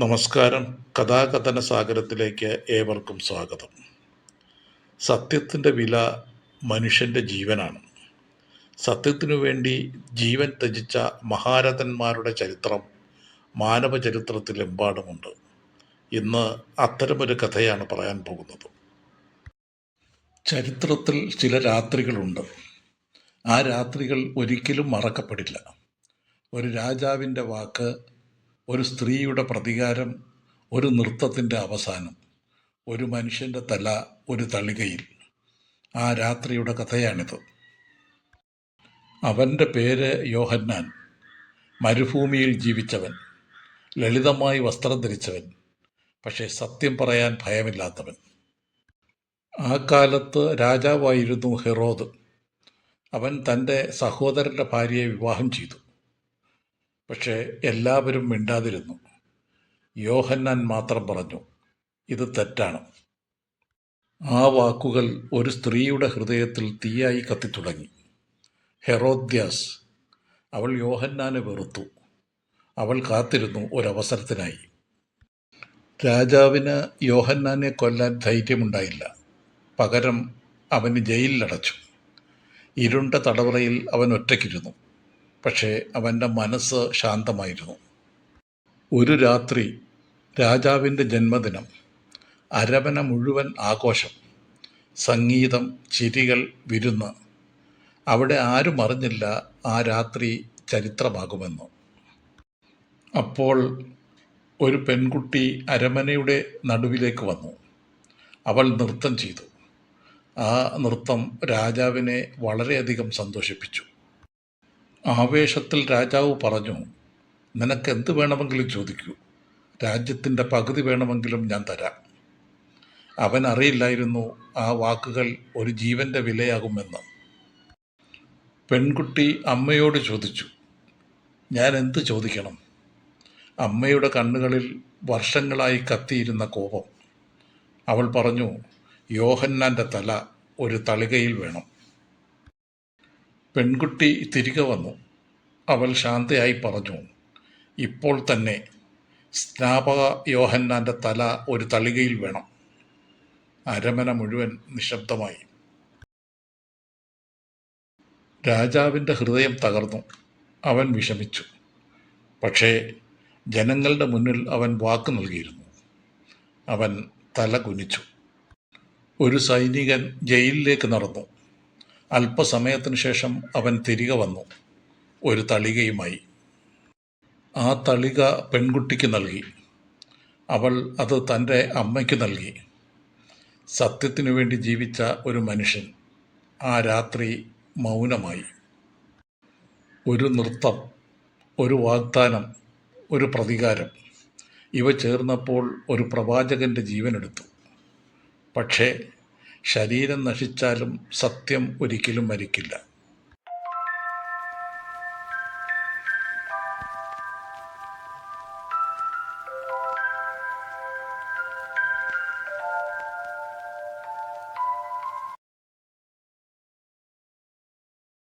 നമസ്കാരം. കഥാകഥന സാഗരത്തിലേക്ക് ഏവർക്കും സ്വാഗതം. സത്യത്തിന്റെ വില മനുഷ്യന്റെ ജീവനാണ്. സത്യത്തിനു വേണ്ടി ജീവൻ ത്യജിച്ച മഹാരഥന്മാരുടെ ചരിത്രം മാനവ ചരിത്രത്തിലെമ്പാടുമുണ്ട്. ഇന്ന് അത്തരമൊരു കഥയാണ് പറയാൻ പോകുന്നത്. ചരിത്രത്തിൽ ചില രാത്രികളുണ്ട്. ആ രാത്രികൾ ഒരിക്കലും മറക്കപ്പെടില്ല. ഒരു രാജാവിന്റെ വാക്ക് ഒരു സ്ത്രീയുടെ പ്രതികാരം ഒരു നൃത്തത്തിന്റെ അവസാനം ഒരു മനുഷ്യന്റെ തല ഒരു തളികയിൽ. ആ രാത്രിയുടെ കഥയാണിത്. അവന്റെ പേര് യോഹന്നാൻ. മരുഭൂമിയിൽ ജീവിച്ചവൻ. ലളിതമായി വസ്ത്രം ധരിച്ചവൻ. പക്ഷേ സത്യം പറയാൻ ഭയമില്ലാത്തവൻ. ആ കാലത്ത് രാജാവായിരുന്നു ഹെറോദ്. അവൻ തന്റെ സഹോദരന്റെ ഭാര്യയെ വിവാഹം ചെയ്തു. പക്ഷേ എല്ലാവരും മിണ്ടാതിരുന്നു. യോഹന്നാൻ മാത്രം പറഞ്ഞു ഇത് തെറ്റാണ്. ആ വാക്കുകൾ ഒരു സ്ത്രീയുടെ ഹൃദയത്തിൽ തീയായി കത്തിത്തുടങ്ങി. ഹെറോദ്യാസ് അവൾ യോഹന്നാനെ വെറുത്തു. അവൾ കാത്തിരുന്നു ഒരവസരത്തിനായി. രാജാവിന് യോഹന്നാനെ കൊല്ലാൻ ധൈര്യമുണ്ടായില്ല. പകരം അവന് ജയിലിലടച്ചു. ഇരുണ്ട തടവറയിൽ അവൻ ഒറ്റയ്ക്കിരുന്നു. പക്ഷേ അവന്റെ മനസ്സ് ശാന്തമായിരുന്നു. ഒരു രാത്രി രാജാവിന്റെ ജന്മദിനം അരവന മുഴുവൻ ആഘോഷം സംഗീതം ചിരികൾ വിരുന്ന് അവിടെ ആരും അറിഞ്ഞില്ല ആ രാത്രി ചരിത്രമാകുമെന്ന്. അപ്പോൾ ഒരു പെൺകുട്ടി അരമനയുടെ നടുവിലേക്ക് വന്നു. അവൾ നൃത്തം ചെയ്തു. ആ നൃത്തം രാജാവിനെ വളരെയധികം സന്തോഷിപ്പിച്ചു. ആവേശത്തിൽ രാജാവ് പറഞ്ഞു നിനക്ക് എന്ത് വേണമെങ്കിലും ചോദിക്കൂ. രാജ്യത്തിന്റെ പകുതി വേണമെങ്കിലും ഞാൻ തരാം. അവൻ അറിയില്ലായിരുന്നു ആ വാക്കുകൾ ഒരു ജീവന്റെ വിലയാകുമെന്ന്. പെൺകുട്ടി അമ്മയോട് ചോദിച്ചു ഞാൻ എന്ത് ചോദിക്കണം? അമ്മയുടെ കണ്ണുകളിൽ വർഷങ്ങളായി കത്തിയിരുന്ന കോപം. അവൾ പറഞ്ഞു യോഹന്നാന്റെ തല ഒരു തളികയിൽ വേണം. പെൺകുട്ടി തിരികെ വന്നു. അവൾ ശാന്തയായി പറഞ്ഞു ഇപ്പോൾ തന്നെ സ്നാപക യോഹന്നാന്റെ തല ഒരു തളികയിൽ വേണം. അരമന മുഴുവൻ നിശബ്ദമായി. രാജാവിന്റെ ഹൃദയം തകർന്നു. അവൻ വിഷമിച്ചു. പക്ഷേ ജനങ്ങളുടെ മുന്നിൽ അവൻ വാക്ക് നൽകിയിരുന്നു. അവൻ തല കുനിച്ചു. ഒരു സൈനികൻ ജയിലിലേക്ക് നടന്നു. അല്പസമയത്തിന് ശേഷം അവൻ തിരികെ വന്നു. ഒരു തളികയുമായി. ആ തളിക പെൺകുട്ടിക്ക് നൽകി. അവൾ അത് തന്റെ അമ്മയ്ക്ക് നൽകി. സത്യത്തിനു വേണ്ടി ജീവിച്ച ഒരു മനുഷ്യൻ. ആ രാത്രി മൗനമായി. ഒരു നൃത്തം ഒരു വാഗ്ദാനം ഒരു പ്രതികാരം. ഇവ ചേർന്നപ്പോൾ ഒരു പ്രവാചകന്റെ ജീവനെടുത്തു. പക്ഷേ ശരീരം നശിച്ചാലും സത്യം ഒരിക്കലും മരിക്കില്ല.